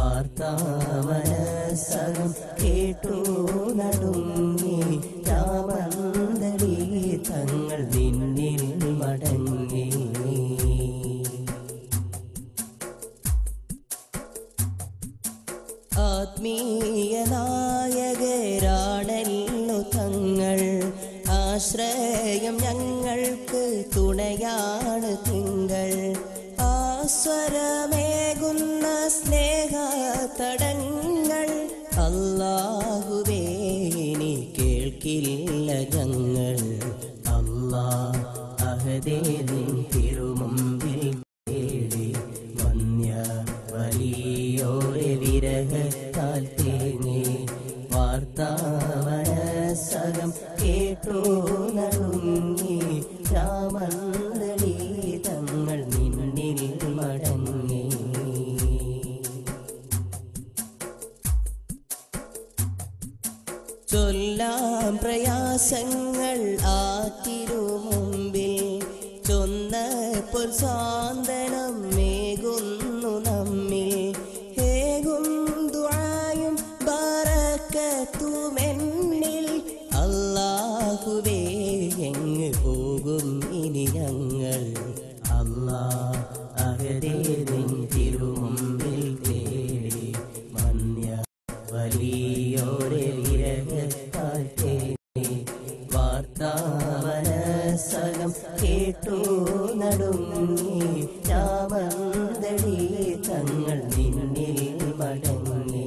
വാർത്താ മനസ്സകം കേട്ടു നടുങ്ങി രാമന്തളി തങ്ങൾ നിന്നിൽ മടങ്ങി. ആത്മീയ നായകരാണല്ലോ തങ്ങൾ ആശ്രയം ഞങ്ങൾക്ക് തുണയാണ് തിങ്കൾ. ആസ്വരമേകുന്ന തടങ്ങൾ അല്ലാഹുവേ ഇനി കേൾക്കില്ല ഞങ്ങൾ. അല്ലാ അഹദേ നിൻ തിരുമുമ്പിൽ തേടി വന്യ വലിയോരെ വിരഹത്താൽ തേങ്ങി. വാർത്താവന സകം കേട്ടു നടുങ്ങി രാമന്തളി ചൊല്ലാം പ്രയാസങ്ങൾ ആ തിരുമുമ്പിൽ ചൊന്നപ്പോൾ സാന്ത്വനം മേകുന്നു കേട്ടു നടുങ്ങി രാമന്തടി തങ്ങൾ നിന്നിൽ മടങ്ങി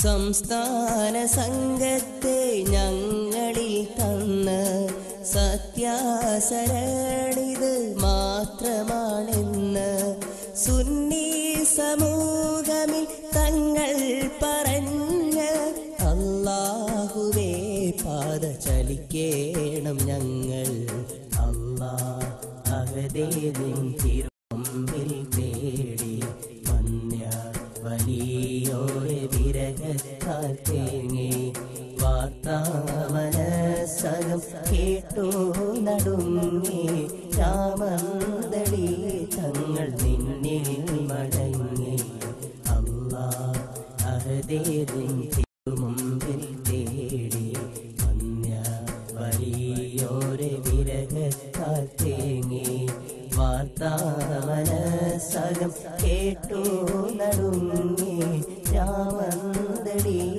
സംസ്ഥാന സംഘത്തെ ഞങ്ങളിൽ തന്ന് സത്യാസരണിത് മാത്രമാണെന്ന് സുന്നി സമൂഹമിൽ പാത ചലിക്കേണം ഞങ്ങൾ. അമ്മ തിരുമ്പിൽ തേടി വന്യ വലിയോരെ വിരകത്താൽ തേങ്ങി വാർത്താവനസകം കേട്ടു നടുങ്ങി. രാമന്തളി തങ്ങൾ നിന്നിൽ മടങ്ങി. അല്ലാ അഹദേ മനസ്സകം കേട്ടു നടുങ്ങി രാമന്തടി.